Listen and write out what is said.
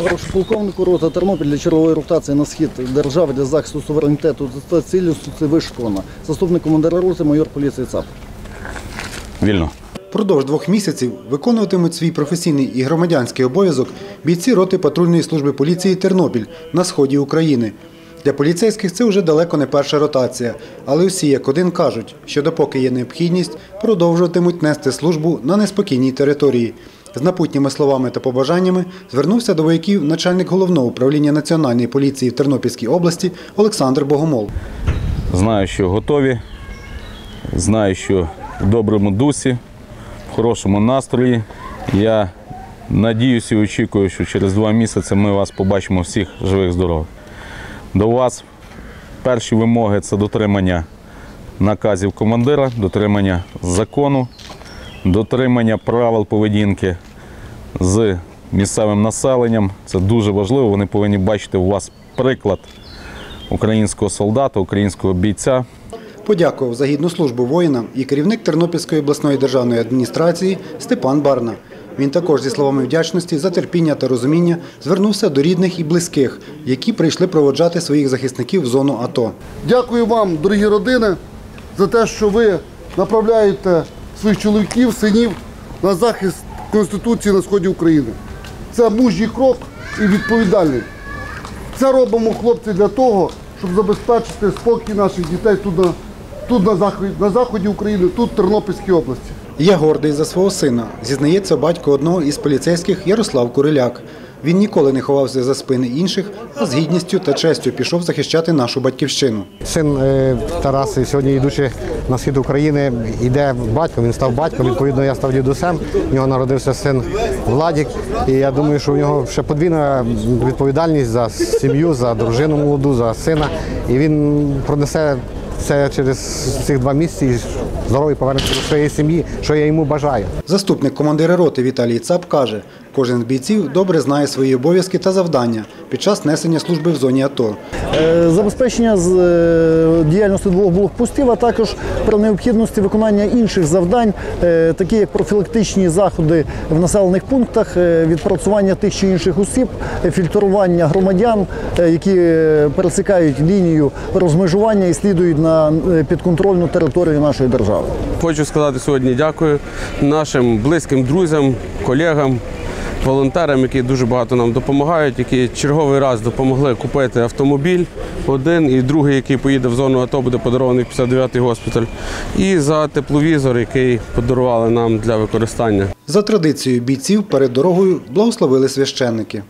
Товаришу полковнику рота Тернопіль для чергової ротації на схід держави для захисту суверенітету та цілісності вишколена. Заступник командира роти майор поліції ЦАП. Вільно. Впродовж двох місяців виконуватимуть свій професійний і громадянський обов'язок бійці роти патрульної служби поліції Тернопіль на сході України. Для поліцейських це вже далеко не перша ротація, але всі як один кажуть, що допоки є необхідність, продовжуватимуть нести службу на неспокійній території. З напутніми словами та побажаннями звернувся до вояків начальник головного управління Національної поліції в Тернопільській області Олександр Богомол. Знаю, що готові. Знаю, що в доброму дусі, в хорошому настрої. Я надіюся і очікую, що через два місяці ми вас побачимо всіх живих, здорових. До вас перші вимоги це дотримання наказів командира, дотримання закону, дотримання правил поведінки з місцевим населенням. Це дуже важливо. Вони повинні бачити у вас приклад українського солдата, українського бійця. Подякував за гідну службу воїнам і керівник Тернопільської обласної державної адміністрації Степан Барна. Він також зі словами вдячності за терпіння та розуміння звернувся до рідних і близьких, які прийшли проводжати своїх захисників в зону АТО. Дякую вам, дорогі родини, за те, що ви направляєте своїх чоловіків, синів на захист Конституції на сході України. Це мужній крок і відповідальний. Це робимо, хлопці, для того, щоб забезпечити спокій наших дітей тут на, тут на, заході, на заході України, тут в Тернопільській області. Я гордий за свого сина, зізнається батько одного із поліцейських Ярослав Куриляк. Він ніколи не ховався за спини інших, а з гідністю та честю пішов захищати нашу батьківщину. Син е, Тарас сьогодні, йдучи на схід України, йде батьком, він став батьком, відповідно, я став дідусем. У нього народився син Владік. І я думаю, що у нього ще подвійна відповідальність за сім'ю, за дружину молоду, за сина. І він пронесе це через цих два місяці здоровий повернеться до своєї сім'ї, що я йому бажаю. Заступник командира роти Віталій Цап каже, кожен з бійців добре знає свої обов'язки та завдання під час несення служби в зоні АТО. Е, Забезпечення з е, діяльності двох блокпостів, а також про необхідності виконання інших завдань, е, такі як профілактичні заходи в населених пунктах, відпрацювання тих чи інших осіб, фільтрування громадян, які пересікають лінію розмежування і слідують на підконтрольну територію нашої держави. Хочу сказати сьогодні дякую нашим близьким друзям, колегам, волонтерам, які дуже багато нам допомагають, які черговий раз допомогли купити автомобіль один і другий, який поїде в зону АТО, буде подарований в 59-й госпіталь. І за тепловізор, який подарували нам для використання. За традицією бійців перед дорогою благословили священники.